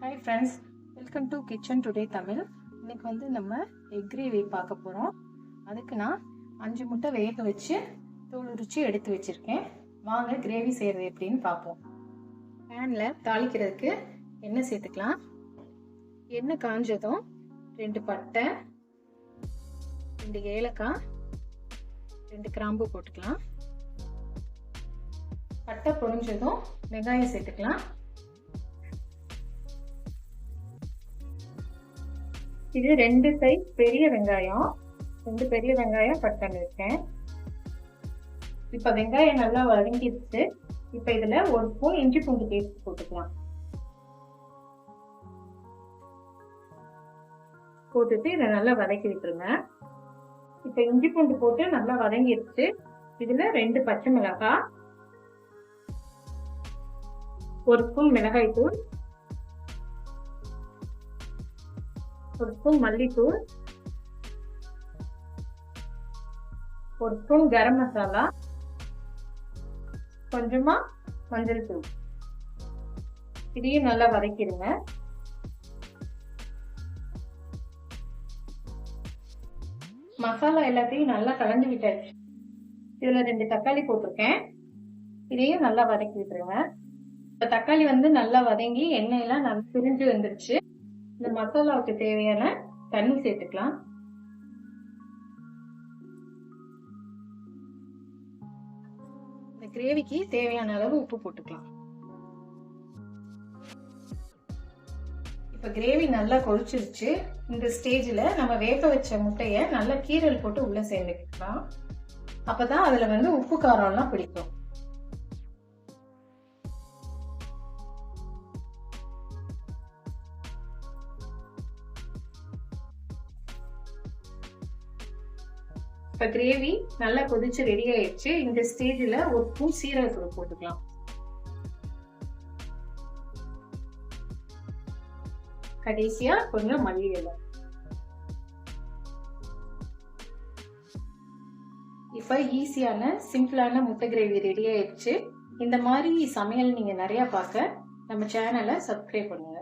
Hi friends welcome to kitchen today Tamil இன்னைக்கு வந்து நம்ம எக் கிரேவி பார்க்க போகிறோம் அதுக்கு நான் அஞ்சு முட்டை வேக வச்சு தோல் உரிச்சு எடுத்து வச்சுருக்கேன். வாங்க கிரேவி செய்கிறது எப்படின்னு பார்ப்போம். பேனில் தாளிக்கிறதுக்கு எண்ணெய் சேர்த்துக்கலாம். எண்ணெய் காஞ்சதும் ரெண்டு பட்டை ரெண்டு ஏலக்காய் ரெண்டு கிராம்பு போட்டுக்கலாம். பட்டை பொழிஞ்சதும் வெங்காயம் சேர்த்துக்கலாம். இது ரெண்டு சைஸ் பெரிய வெங்காயம். ரெண்டு பெரிய வெங்காயம் கட் பண்ணியிருக்கேன் இப்போ வெங்காயம் நல்லா வதங்கிடுச்சு இப்போ இதில் ஒரு ஸ்பூன் இஞ்சி பூண்டு பேஸ்ட் போட்டுக்கலாம். போட்டுட்டு இதை நல்லா வதக்கி விட்டுருங்க. இப்போ இஞ்சி பூண்டு போட்டு நல்லா வதங்கிடுச்சு இதில் ரெண்டு பச்சை மிளகாய் ஒரு ஸ்பூன் மிளகாய் தூள் ஒரு ஸ்பூன் மல்லித்தூள் ஒரு ஸ்பூன் கரம் மசாலா கொஞ்சமா மஞ்சள் தூள். இதையும் நல்லா வதக்கிடுங்க. மசாலா எல்லாத்தையும் நல்லா கலந்து விட்டாச்சு. இதுல ரெண்டு தக்காளி போட்டிருக்கேன். இதையும் நல்லா வதக்கி விட்டுருங்க. இந்த தக்காளி வந்து நல்லா வதங்கி எண்ணெயெல்லாம் நல்லா பிரிஞ்சு வந்துருச்சு. இந்த மசாலாவுக்கு தேவையான தண்ணி சேர்த்துக்கலாம். இந்த கிரேவிக்கு தேவையான அளவு உப்பு போட்டுக்கலாம். இப்போ கிரேவி நல்லா கொதிச்சிருச்சு. இந்த ஸ்டேஜில் நம்ம வேக வச்ச முட்டையை நல்லா கீரல் போட்டு உள்ளே சேர்ந்துக்கலாம். அப்பதான் அதில் வந்து உப்பு காரம்லாம் பிடிக்கும். இப்போ கிரேவி நல்லா கொதிச்சு ரெடி ஆயிடுச்சு. இந்த ஸ்டேஜில் ஒரு பூ சீரகத்தூள் போட்டுக்கலாம். கடைசியா கொஞ்சம் மல்லி இலை. இப்போ ஈஸியான சிம்பிளான முட்டை கிரேவி ரெடி ஆயிடுச்சு. இந்த மாதிரி சமையல் நீங்க நிறையா பார்க்க நம்ம சேனலை சப்ஸ்கிரைப் பண்ணுங்க.